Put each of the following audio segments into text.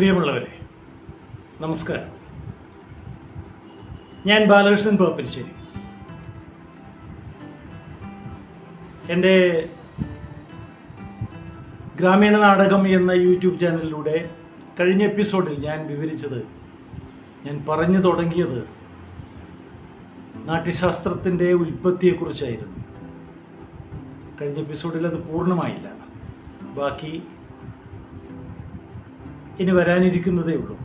പ്രിയമുള്ളവരെ നമസ്കാരം. ഞാൻ ബാലകൃഷ്ണൻ പോപ്പരിശ്ശേരി എന്റെ ഗ്രാമീണ നാടകം എന്ന യൂട്യൂബ് ചാനലിലൂടെ കഴിഞ്ഞ എപ്പിസോഡിൽ ഞാൻ വിവരിച്ചത് ഞാൻ പറഞ്ഞു തുടങ്ങിയത് നാട്യശാസ്ത്രത്തിന്റെ ഉൽപ്പത്തിയെക്കുറിച്ചായിരുന്നു. കഴിഞ്ഞ എപ്പിസോഡിൽ അത് പൂർണമായില്ല. ബാക്കി ഇനി വരാനിരിക്കുന്നതേ ഉള്ളൂ.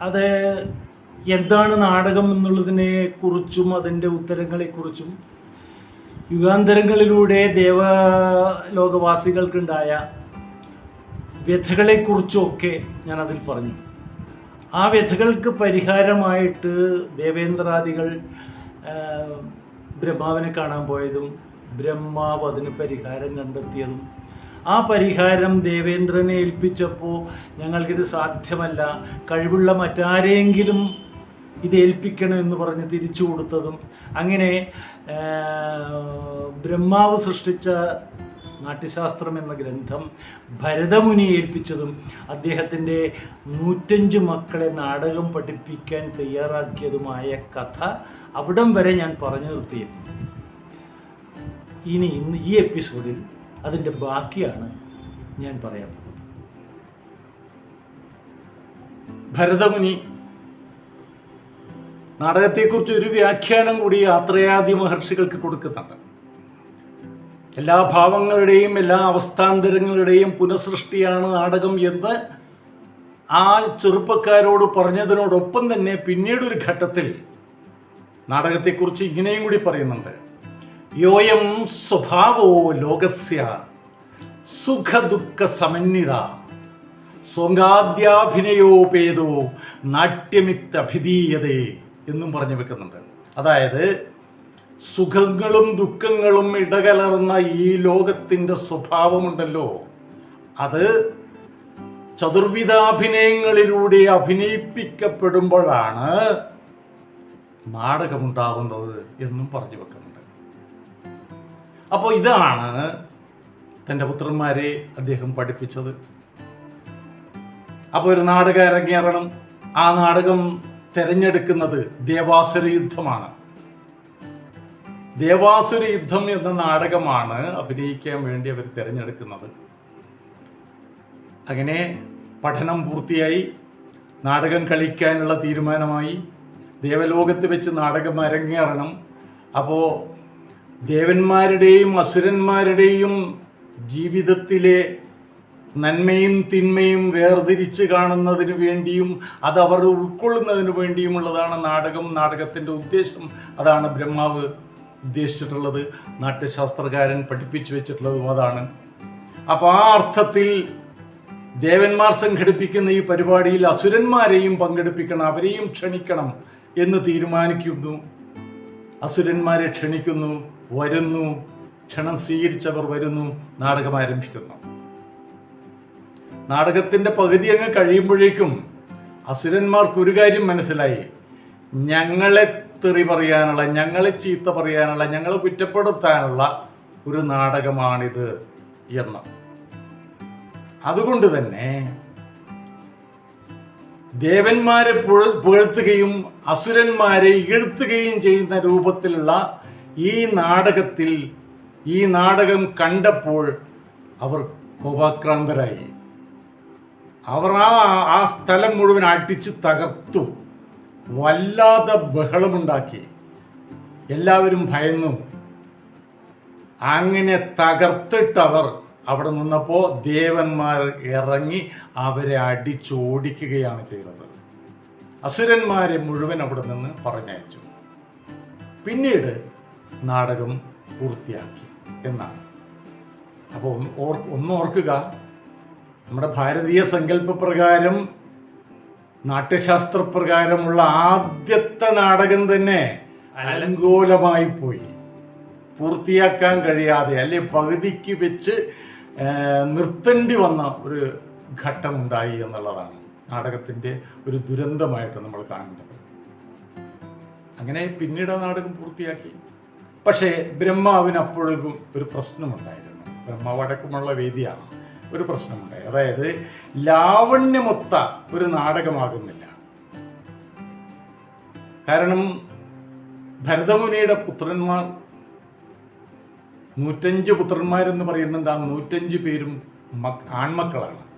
അത് എന്താണ് നാടകം എന്നുള്ളതിനെ കുറിച്ചും അതിന്റെ ഉത്തരങ്ങളെക്കുറിച്ചും യുഗാന്തരങ്ങളിലൂടെ ദേവലോകവാസികൾക്കുണ്ടായ വ്യഥകളെക്കുറിച്ചുമൊക്കെ ഞാൻ അതിൽ പറഞ്ഞു. ആ വ്യഥകൾക്ക് പരിഹാരമായിട്ട് ദേവേന്ദ്രാദികൾ ബ്രഹ്മാവിനെ കാണാൻ പോയതും ബ്രഹ്മാവ് അതിന് പരിഹാരം കണ്ടെത്തിയതും ആ പരിഹാരം ദേവേന്ദ്രനെ ഏൽപ്പിച്ചപ്പോൾ ഞങ്ങൾക്കിത് സാധ്യമല്ല. കഴിവുള്ള മറ്റാരെങ്കിലും ഇത് ഏൽപ്പിക്കണം എന്ന് പറഞ്ഞ് തിരിച്ചു കൊടുത്തതും അങ്ങനെ ബ്രഹ്മാവ് സൃഷ്ടിച്ച നാട്യശാസ്ത്രം എന്ന ഗ്രന്ഥം ഭരതമുനി ഏൽപ്പിച്ചതും അദ്ദേഹത്തിന്റെ നൂറ്റഞ്ച് മക്കളെ നാടകം പഠിപ്പിക്കാൻ തയ്യാറാക്കിയതുമായ കഥ അവിടം വരെ ഞാൻ പറഞ്ഞു നിർത്തിയിരുന്നു. ഇനി ഇന്ന് ഈ എപ്പിസോഡിൽ അതിന്റെ ബാക്കിയാണ് ഞാൻ പറയാൻ പോകുന്നത്. ഭരതമുനി നാടകത്തെക്കുറിച്ച് ഒരു വ്യാഖ്യാനം കൂടി യാത്രയാദി മഹർഷികൾക്ക് കൊടുക്കുന്നുണ്ട്. എല്ലാ ഭാവങ്ങളുടെയും എല്ലാ അവസ്ഥാന്തരങ്ങളുടെയും പുനഃസൃഷ്ടിയാണ് നാടകം എന്ന് ആ ചെറുപ്പക്കാരോട് പറഞ്ഞതിനോടൊപ്പം തന്നെ പിന്നീടൊരു ഘട്ടത്തിൽ നാടകത്തെക്കുറിച്ച് ഇങ്ങനെയും കൂടി പറയുന്നുണ്ട്. യോയം സ്വഭാവോ ലോകസ്യ സുഖദുഃഖ സമന്വിത സ്വങ്കാദ്യാഭിനയോപേതോ നാട്യമിത്തഭിധീയതേ എന്നും പറഞ്ഞു വെക്കുന്നുണ്ട്. അതായത് സുഖങ്ങളും ദുഃഖങ്ങളും ഇടകലർന്ന ഈ ലോകത്തിന്റെ സ്വഭാവമുണ്ടല്ലോ. അത് ചതുർവിധാഭിനയങ്ങളിലൂടെ അഭിനയിപ്പിക്കപ്പെടുമ്പോഴാണ് നാടകമുണ്ടാകുന്നത് എന്നും പറഞ്ഞു വെക്കുന്നുണ്ട് അപ്പോൾ ഇതാണ് തന്റെ പുത്രന്മാരെ അദ്ദേഹം പഠിപ്പിച്ചത്. അപ്പോൾ ഒരു നാടകം ഇറങ്ങിയിറങ്ങണം ആ നാടകം തിരഞ്ഞെടുക്കുന്നത് ദേവാസുര യുദ്ധമാണ്. ദേവാസുര യുദ്ധം എന്ന നാടകമാണ് അഭിനയിക്കാൻ വേണ്ടി അവർ തിരഞ്ഞെടുക്കുന്നത്. അങ്ങനെ പഠനം പൂർത്തിയായി. നാടകം കളിക്കാനുള്ള തീരുമാനമായി. ദേവലോകത്ത് വെച്ച് നാടകം അരങ്ങേറണം. അപ്പോൾ ദേവന്മാരുടെയും അസുരന്മാരുടെയും ജീവിതത്തിലെ നന്മയും തിന്മയും വേർതിരിച്ച് കാണുന്നതിന് വേണ്ടിയും അത് അവർ ഉൾക്കൊള്ളുന്നതിന് വേണ്ടിയുമുള്ളതാണ് നാടകം. നാടകത്തിന്റെ ഉദ്ദേശം അതാണ് ബ്രഹ്മാവ് ഉദ്ദേശിച്ചിട്ടുള്ളത്. നാട്യശാസ്ത്രകാരൻ പഠിപ്പിച്ചു വെച്ചിട്ടുള്ളതും അതാണ്. അപ്പോൾ ആ അർത്ഥത്തിൽ ദേവന്മാർ സംഘടിപ്പിക്കുന്ന ഈ പരിപാടിയിൽ അസുരന്മാരെയും പങ്കെടുപ്പിക്കണം അവരെയും ക്ഷണിക്കണം എന്ന് തീരുമാനിക്കുന്നു. അസുരന്മാരെ ക്ഷണിക്കുന്നു വരുന്നു ക്ഷണം സ്വീകരിച്ചവർ വരുന്നു നാടകം ആരംഭിക്കുന്നു. നാടകത്തിന്റെ പകുതി അങ്ങ് കഴിയുമ്പോഴേക്കും അസുരന്മാർക്ക് ഒരു കാര്യം മനസ്സിലായി. ഞങ്ങളെ തെറി പറയാനുള്ള ഞങ്ങളെ ചീത്ത പറയാനുള്ള ഞങ്ങളെ കുറ്റപ്പെടുത്താനുള്ള ഒരു നാടകമാണിത് എന്ന്. അതുകൊണ്ട് തന്നെ ദേവന്മാരെ പുകഴ്ത്തുകയും അസുരന്മാരെ ഇകഴ്ത്തുകയും ചെയ്യുന്ന രൂപത്തിലുള്ള ഈ നാടകത്തിൽ ഈ നാടകം കണ്ടപ്പോൾ അവർ കോപാക്രാന്തരായി. അവർ ആ ആ സ്ഥലം മുഴുവൻ അടിച്ച് തകർത്തു. വല്ലാതെ ബഹളമുണ്ടാക്കി. എല്ലാവരും ഭയന്നു. അങ്ങനെ തകർത്തിട്ടവർ അവിടെ നിന്നപ്പോൾ ദേവന്മാർ ഇറങ്ങി അവരെ അടിച്ചോടിക്കുകയാണ് ചെയ്തത്. അസുരന്മാരെ മുഴുവൻ അവിടെ നിന്ന് പറഞ്ഞയച്ചു. പിന്നീട് നാടകം പൂർത്തിയാക്കി എന്നാണ്. അപ്പോൾ ഒന്ന് ഓർ ഒന്ന് ഓർക്കുക നമ്മുടെ ഭാരതീയ സങ്കല്പപ്രകാരം നാട്യശാസ്ത്രപ്രകാരമുള്ള ആദ്യത്തെ നാടകം തന്നെ അലങ്കോലമായി പോയി. പൂർത്തിയാക്കാൻ കഴിയാതെ അല്ലെ പകുതിക്ക് വെച്ച് നിർത്തേണ്ടി വന്ന ഒരു ഘട്ടം ഉണ്ടായി എന്നുള്ളതാണ് നാടകത്തിന്റെ ഒരു ദുരന്തമായിട്ട് നമ്മൾ കാണുന്നത്. അങ്ങനെ പിന്നീട് നാടകം പൂർത്തിയാക്കി. പക്ഷേ ബ്രഹ്മാവിന് അപ്പോഴും ഒരു പ്രശ്നമുണ്ടായിരുന്നു. ബ്രഹ്മാവ് അടക്കമുള്ള വേദിയാണ്. ഒരു പ്രശ്നമുണ്ടായി. അതായത് ലാവണ്യമൊത്ത ഒരു നാടകമാകുന്നില്ല. കാരണം ഭരതമുനിയുടെ പുത്രന്മാർ നൂറ്റഞ്ച് പുത്രന്മാരെന്ന് പറയുന്നുണ്ട് ആ നൂറ്റഞ്ച് പേരും ആൺമക്കളാണ്.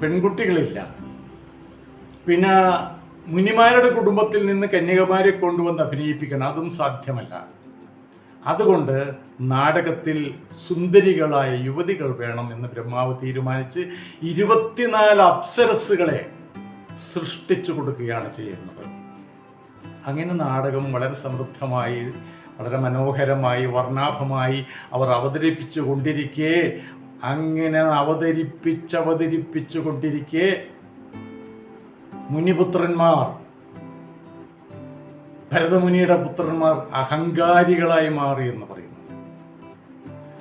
പെൺകുട്ടികളില്ല. പിന്നെ മുനിമാരുടെ കുടുംബത്തിൽ നിന്ന് കന്യകമാരെ കൊണ്ടുവന്ന് അഭിനയിപ്പിക്കണം അതും സാധ്യമല്ല. അതുകൊണ്ട് നാടകത്തിൽ സുന്ദരികളായ യുവതികൾ വേണം എന്ന് ബ്രഹ്മാവ് തീരുമാനിച്ച് ഇരുപത്തിനാല് അപ്സരസുകളെ സൃഷ്ടിച്ചു കൊടുക്കുകയാണ് ചെയ്യുന്നത്. അങ്ങനെ നാടകം വളരെ സമൃദ്ധമായി വളരെ മനോഹരമായി വർണാഭമായി അവർ അവതരിപ്പിച്ചു കൊണ്ടിരിക്കെ. അങ്ങനെ അവതരിപ്പിച്ച് അവതരിപ്പിച്ചു കൊണ്ടിരിക്കെ. മുനിപുത്രന്മാർ ഭരതമുനിയുടെ പുത്രന്മാർ അഹങ്കാരികളായി മാറി എന്ന് പറയുന്നു.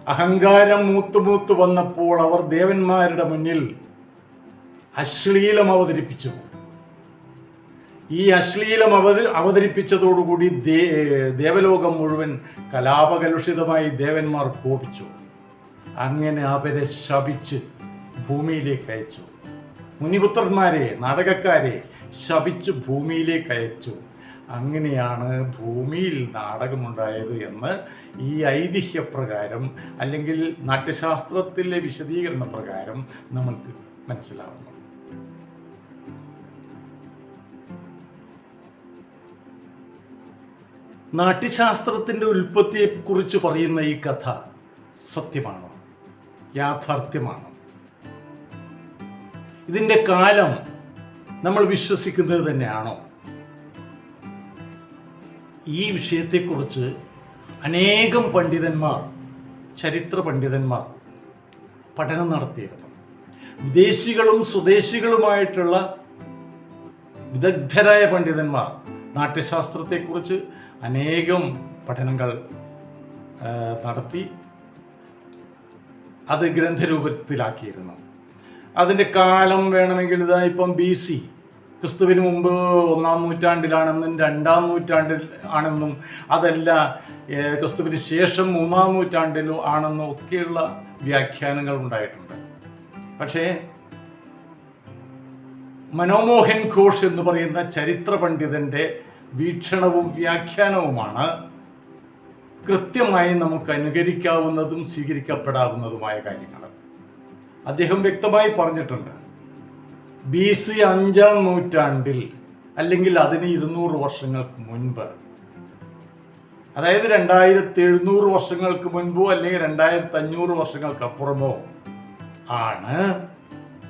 അഹങ്കാരം മൂത്തുമൂത്ത് വന്നപ്പോൾ അവർ ദേവന്മാരുടെ മുന്നിൽ അശ്ലീലം അവതരിപ്പിച്ചു. ഈ അശ്ലീലം അവത അവതരിപ്പിച്ചതോടുകൂടി ദേ ദേവലോകം മുഴുവൻ കലാപകലുഷിതമായി ദേവന്മാർ കോപിച്ചു. അങ്ങനെ അവരെ ശപിച്ച് ഭൂമിയിലേക്ക് അയച്ചു. മുനിപുത്രന്മാരെ നാടകക്കാരെ ശപിച്ച് ഭൂമിയിലേക്ക് അയച്ചു. അങ്ങനെയാണ് ഭൂമിയിൽ നാടകമുണ്ടായത് എന്ന് ഈ ഐതിഹ്യപ്രകാരം അല്ലെങ്കിൽ നാട്യശാസ്ത്രത്തിലെ വിശദീകരണ പ്രകാരം നമുക്ക് മനസ്സിലാവുന്നു നാട്യശാസ്ത്രത്തിന്റെ ഉൽപ്പത്തിയെക്കുറിച്ച് പറയുന്ന ഈ കഥ സത്യമാണോ? യാഥാർത്ഥ്യമാണോ? ഇതിന്റെ കാലം നമ്മൾ വിശ്വസിക്കുന്നത് തന്നെയാണോ? ഈ വിഷയത്തെക്കുറിച്ച് അനേകം പണ്ഡിതന്മാർ ചരിത്ര പണ്ഡിതന്മാർ പഠനം നടത്തിയിരുന്നു. വിദേശികളും സ്വദേശികളുമായിട്ടുള്ള വിദഗ്ധരായ പണ്ഡിതന്മാർ നാട്യശാസ്ത്രത്തെക്കുറിച്ച് അനേകം പഠനങ്ങൾ നടത്തി അത് ഗ്രന്ഥരൂപത്തിലാക്കിയിരുന്നു. അതിന്റെ കാലം വേണമെങ്കിൽ ഇതാ ഇപ്പം ബി സി. ക്രിസ്തുവിന് മുമ്പ് ഒന്നാം നൂറ്റാണ്ടിലാണെന്നും രണ്ടാം നൂറ്റാണ്ടിൽ ആണെന്നും അതല്ല ക്രിസ്തുവിന് ശേഷം മൂന്നാം നൂറ്റാണ്ടിലോ ആണെന്നും ഒക്കെയുള്ള വ്യാഖ്യാനങ്ങൾ ഉണ്ടായിട്ടുണ്ട്. പക്ഷേ മനോമോഹൻ ഘോഷ് എന്ന് പറയുന്ന ചരിത്ര പണ്ഡിതന്റെ വീക്ഷണവും വ്യാഖ്യാനവുമാണ് കൃത്യമായി നമുക്ക് അനുകരിക്കാവുന്നതും സ്വീകരിക്കപ്പെടാവുന്നതുമായ കാര്യങ്ങൾ. അദ്ദേഹം വ്യക്തമായി പറഞ്ഞിട്ടുണ്ട് ബി സി അഞ്ചാം നൂറ്റാണ്ടിൽ അല്ലെങ്കിൽ അതിന് ഇരുന്നൂറ് വർഷങ്ങൾക്ക് മുൻപ് അതായത് രണ്ടായിരത്തി എഴുന്നൂറ് വർഷങ്ങൾക്ക് മുൻപോ അല്ലെങ്കിൽ രണ്ടായിരത്തി അഞ്ഞൂറ് വർഷങ്ങൾക്ക് അപ്പുറമോ ആണ്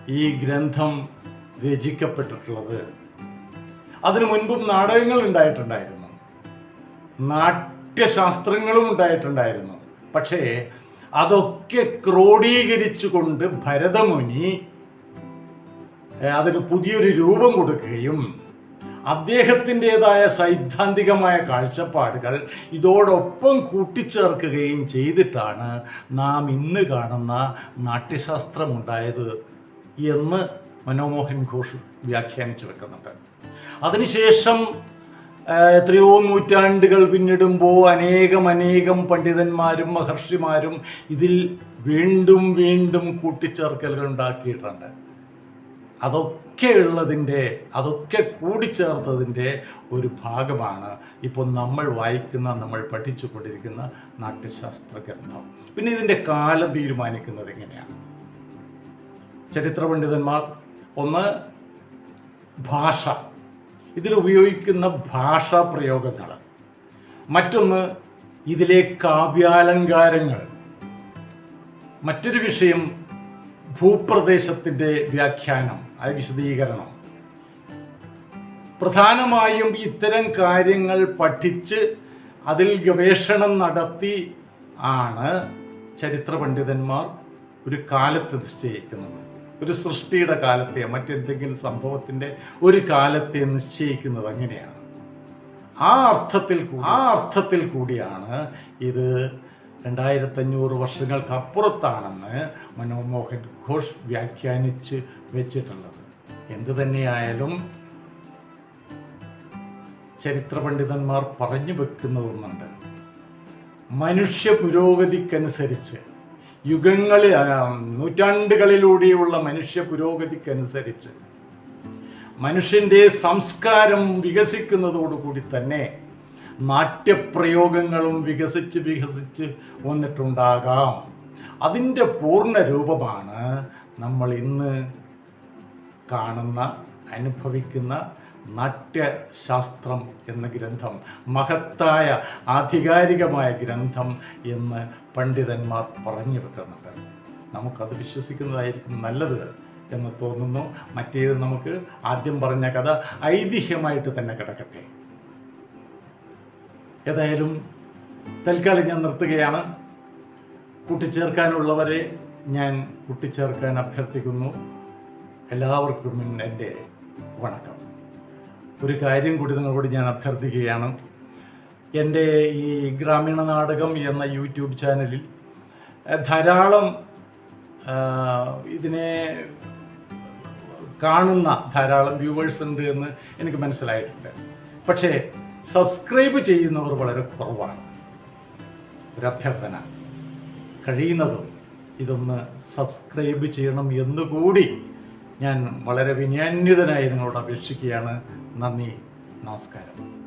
ഈ ഗ്രന്ഥം രചിക്കപ്പെട്ടിട്ടുള്ളത്. അതിനു മുൻപും നാടകങ്ങൾ ഉണ്ടായിട്ടുണ്ടായിരുന്നു. നാട്യശാസ്ത്രങ്ങളും ഉണ്ടായിട്ടുണ്ടായിരുന്നു. പക്ഷേ അതൊക്കെ ക്രോഡീകരിച്ചുകൊണ്ട് ഭരതമുനി അതിന് പുതിയൊരു രൂപം കൊടുക്കുകയും അദ്ദേഹത്തിന്റെതായ സൈദ്ധാന്തികമായ കാഴ്ചപ്പാടുകൾ ഇതോടൊപ്പം കൂട്ടിച്ചേർക്കുകയും ചെയ്തിട്ടാണ് നാം ഇന്ന് കാണുന്ന നാട്യശാസ്ത്രമുണ്ടായത് എന്ന് മനോമോഹൻ ഘോഷ് വ്യാഖ്യാനിച്ചു വെക്കുന്നുണ്ട്. അതിനുശേഷം എത്രയോ നൂറ്റാണ്ടുകൾ പിന്നിടുമ്പോൾ അനേകം അനേകം പണ്ഡിതന്മാരും മഹർഷിമാരും ഇതിൽ വീണ്ടും വീണ്ടും കൂട്ടിച്ചേർക്കലുകൾ ഉണ്ടാക്കിയിട്ടുണ്ട്. അതൊക്കെ ഉള്ളതിന്റെ അതൊക്കെ കൂടിച്ചേർത്തതിന്റെ ഒരു ഭാഗമാണ് ഇപ്പോൾ നമ്മൾ വായിക്കുന്ന നമ്മൾ പഠിച്ചു കൊണ്ടിരിക്കുന്ന നാട്യശാസ്ത്ര ഗ്രന്ഥം. പിന്നെ ഇതിന്റെ കാലം തീരുമാനിക്കുന്നത് എങ്ങനെയാണ്? ചരിത്ര പണ്ഡിതന്മാർ ഒന്ന് ഭാഷ. ഇതിൽ ഉപയോഗിക്കുന്ന ഭാഷാ പ്രയോഗങ്ങൾ. മറ്റൊന്ന് ഇതിലെ കാവ്യാലങ്കാരങ്ങൾ. മറ്റൊരു വിഷയം ഭൂപ്രദേശത്തിന്റെ വ്യാഖ്യാനം അത് വിശദീകരണം. പ്രധാനമായും ഇത്തരം കാര്യങ്ങൾ പഠിച്ച് അതിൽ ഗവേഷണം നടത്തി ആണ് ചരിത്ര പണ്ഡിതന്മാർ ഒരു കാലത്ത് നിശ്ചയിക്കുന്നത്. ഒരു സൃഷ്ടിയുടെ കാലത്തെ മറ്റെന്തെങ്കിലും സംഭവത്തിന്റെ ഒരു കാലത്തെ നിശ്ചയിക്കുന്നത് അങ്ങനെയാണ്. ആ അർത്ഥത്തിൽ ആ അർത്ഥത്തിൽ കൂടിയാണ് ഇത് രണ്ടായിരത്തഞ്ഞൂറ് വർഷങ്ങൾക്ക് അപ്പുറത്താണെന്ന് മനോമോഹൻ ഘോഷ് വ്യാഖ്യാനിച്ച് വെച്ചിട്ടുള്ളത്. എന്തു തന്നെയായാലും ചരിത്ര പണ്ഡിതന്മാർ പറഞ്ഞു വെക്കുന്നതൊന്നുണ്ട്. മനുഷ്യ പുരോഗതിക്കനുസരിച്ച് യുഗങ്ങളിൽ നൂറ്റാണ്ടുകളിലൂടെയുള്ള മനുഷ്യ പുരോഗതിക്കനുസരിച്ച് മനുഷ്യന്റെ സംസ്കാരം വികസിക്കുന്നതോടുകൂടി തന്നെ നാട്യപ്രയോഗങ്ങളും വികസിച്ച് വികസിച്ച് വന്നിട്ടുണ്ടാകാം. അതിന്റെ പൂർണ രൂപമാണ് നമ്മൾ ഇന്ന് കാണുന്ന അനുഭവിക്കുന്ന നാട്യശാസ്ത്രം എന്ന ഗ്രന്ഥം മഹത്തായ ആധികാരികമായ ഗ്രന്ഥം എന്ന് പണ്ഡിതന്മാർ പറഞ്ഞു വെക്കുന്നുണ്ട് നമുക്കത് വിശ്വസിക്കുന്നതായിരിക്കും നല്ലത് എന്ന് തോന്നുന്നു. മറ്റേത് നമുക്ക് ആദ്യം പറഞ്ഞ കഥ ഐതിഹ്യമായിട്ട് തന്നെ കിടക്കട്ടെ. ഏതായാലും തൽക്കാലം ഞാൻ നിർത്തുകയാണ്. കൂട്ടിച്ചേർക്കാനുള്ളവരെ ഞാൻ കൂട്ടിച്ചേർക്കാൻ അഭ്യർത്ഥിക്കുന്നു. എല്ലാവർക്കും എന്റെ വണക്കം. ഒരു കാര്യം കൂടി നിങ്ങളോട് ഞാൻ അഭ്യർത്ഥിക്കുകയാണ്. എന്റെ ഈ ഗ്രാമീണ നാടകം എന്ന യൂട്യൂബ് ചാനലിൽ ധാരാളം ഇതിനെ കാണുന്ന ധാരാളം വ്യൂവേഴ്സ് ഉണ്ട് എന്ന് എനിക്ക് മനസ്സിലായിട്ടുണ്ട്. പക്ഷേ സബ്സ്ക്രൈബ് ചെയ്യുന്നവർ വളരെ കുറവാണ്. ഒരു അഭ്യർത്ഥന. കഴിയുന്നതും ഇതൊന്ന് സബ്സ്ക്രൈബ് ചെയ്യണം എന്നുകൂടി ഞാൻ വളരെ വിനയാന്വിതനായി നിങ്ങളോട് അപേക്ഷിക്കുകയാണ്. നന്ദി. നമസ്കാരം.